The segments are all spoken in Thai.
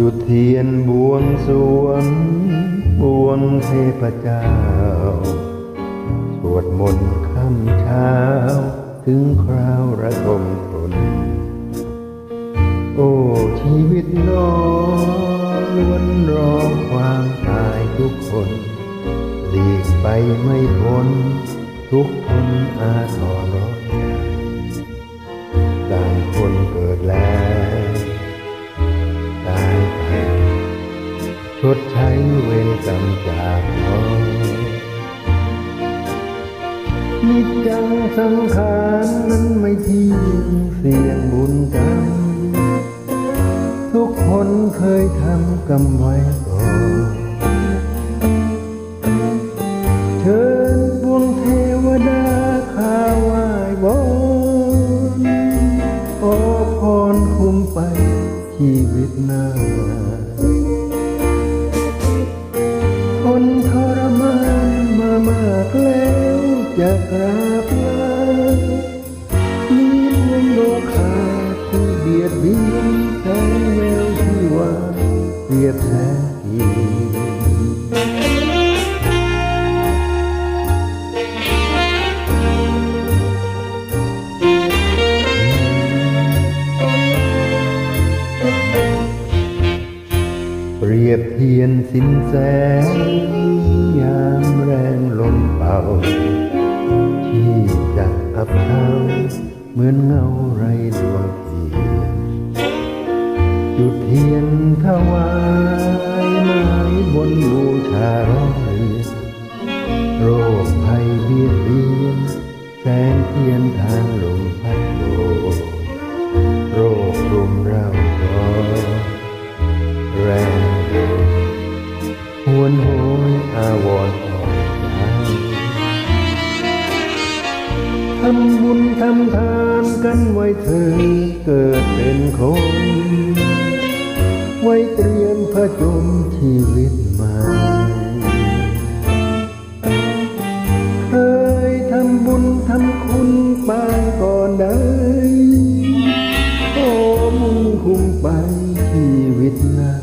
จุดเทียนบวงสวงบวงเทพเจ้า สวดมนต์ค่ำเช้า ถึงคราวระทมตนโอ้ ชีวิตน้อล้วนรอความตายทุกคนหลีกไปไม่พ้นทุกคนอาทร ดใช้เวรกรรมจากน้องนิจังสังขารนั้นไม่เที่ยงเสี่ยงบุญกรรม ทุกคนเคยทำกรรมไว้ก่อนเชิญพวงเทวดาข้าไหว้บนขอพรคุ้มไปชีวิตหน้า กราบลามีพวงโลคาที่เบียดเบียนแสงแววที่ว่าเรียบแท้เปรียบเทียนสินแสยามแรงลมเป่า เหมือนเงาไรดวงเทียนจุดเทียนถวายไม้บนบูชาร้อยโรคภัยเบียดเบียนแสงเทียนทางลมพัดโบโรครุมเร้าร้อนแรงโดนหวนโหยอาวรณ์ำบุญทำทานกันไว้เธอเกิดเป็นคน ไว้เตรียมผจญชีวิตใหม่เคยทำบุญทำคุณไปก่อนได้โอ้มุ่งคุ้มไปชีวิตหน้า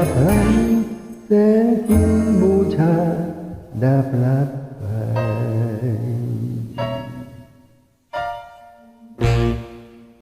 จะดับหายแสงเทียนบูชาดับลับไป